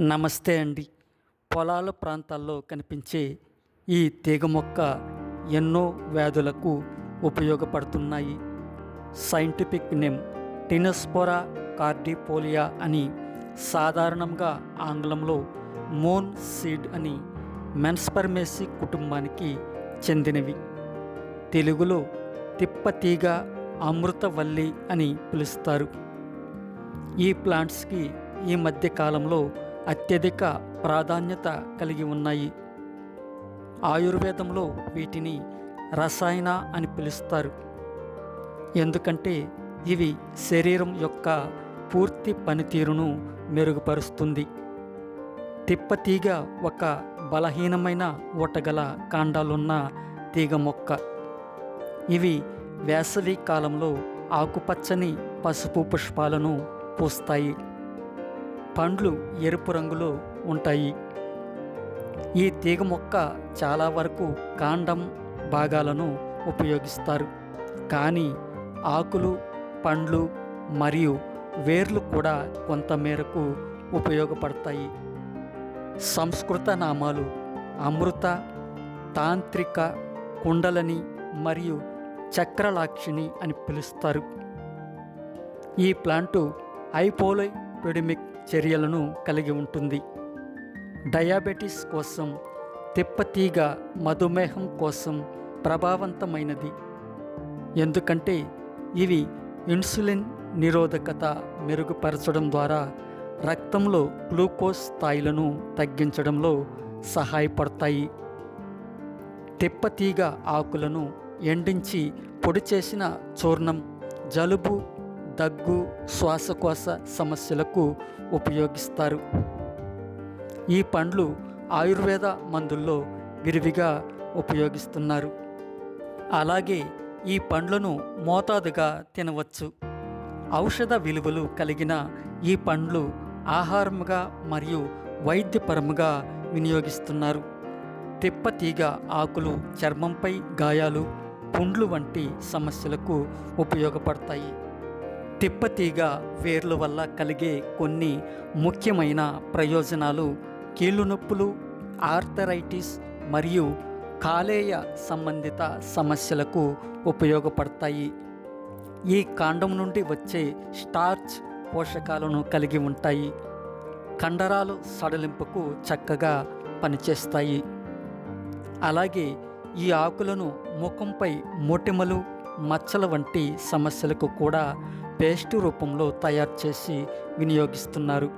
నమస్తే అండి. పొలాల ప్రాంతాల్లో కనిపించే ఈ తీగ మొక్క ఎన్నో వ్యాధులకు ఉపయోగపడుతున్నాయి. సైంటిఫిక్ నేమ్ టినస్పోరా కార్డిపోలియా అని సాధారణంగా ఆంగ్లంలో మోన్ సీడ్ అని మెన్స్పర్మేసి కుటుంబానికి చెందినవి. తెలుగులో తిప్పతీగ అమృతవల్లి అని పిలుస్తారు. ఈ ప్లాంట్స్కి ఈ మధ్య కాలంలో అత్యధిక ప్రాధాన్యత కలిగి ఉన్నాయి. ఆయుర్వేదంలో వీటిని రసాయన అని పిలుస్తారు. ఎందుకంటే ఇవి శరీరం యొక్క పూర్తి పనితీరును మెరుగుపరుస్తుంది. తిప్పతీగ ఒక బలహీనమైన ఊటగల కాండాలున్న తీగ మొక్క. ఇవి వేసవి కాలంలో ఆకుపచ్చని పసుపు పుష్పాలను పూస్తాయి. పండ్లు ఎరుపు రంగులో ఉంటాయి. ఈ తీగ మొక్క చాలా వరకు కాండం భాగాలను ఉపయోగిస్తారు. కానీ ఆకులు పండ్లు మరియు వేర్లు కూడా కొంతమేరకు ఉపయోగపడతాయి. సంస్కృత నామాలు అమృత తాంత్రిక కుండలని మరియు చక్రలాక్షిని అని పిలుస్తారు. ఈ ప్లాంటు హైపోలైపెడమిక్ చర్యలను కలిగి ఉంటుంది. డయాబెటీస్ కోసం తిప్పతీగ మధుమేహం కోసం ప్రభావవంతమైనది. ఎందుకంటే ఇవి ఇన్సులిన్ నిరోధకత మెరుగుపరచడం ద్వారా రక్తంలో గ్లూకోజ్ స్థాయిలను తగ్గించడంలో సహాయపడతాయి. తిప్పతీగ ఆకులను ఎండించి పొడి చేసిన చూర్ణం జలుబు దగ్గు శ్వాసకోశ సమస్యలకు ఉపయోగిస్తారు. ఈ పండ్లు ఆయుర్వేద మందుల్లో విరివిగా ఉపయోగిస్తున్నారు. అలాగే ఈ పండ్లను మోతాదుగా తినవచ్చు. ఔషధ విలువలు కలిగిన ఈ పండ్లు ఆహారముగా మరియు వైద్యపరముగా వినియోగిస్తున్నారు. తిప్పతీగ ఆకులు చర్మంపై గాయాలు పుండ్లు వంటి సమస్యలకు ఉపయోగపడతాయి. తిప్పతీగ వేర్ల వల్ల కలిగే కొన్ని ముఖ్యమైన ప్రయోజనాలు కీళ్ళు నొప్పులు ఆర్థరైటిస్ మరియు కాలేయ సంబంధిత సమస్యలకు ఉపయోగపడతాయి. ఈ కాండం నుండి వచ్చే స్టార్చ్ పోషకాలను కలిగి ఉంటాయి. కండరాలు సడలింపుకు చక్కగా పనిచేస్తాయి. అలాగే ఈ ఆకులను ముఖంపై మొటిమలు మచ్చల వంటి సమస్యలకు కూడా పేస్ట్ రూపంలో తయారు చేసి వినియోగిస్తున్నారు.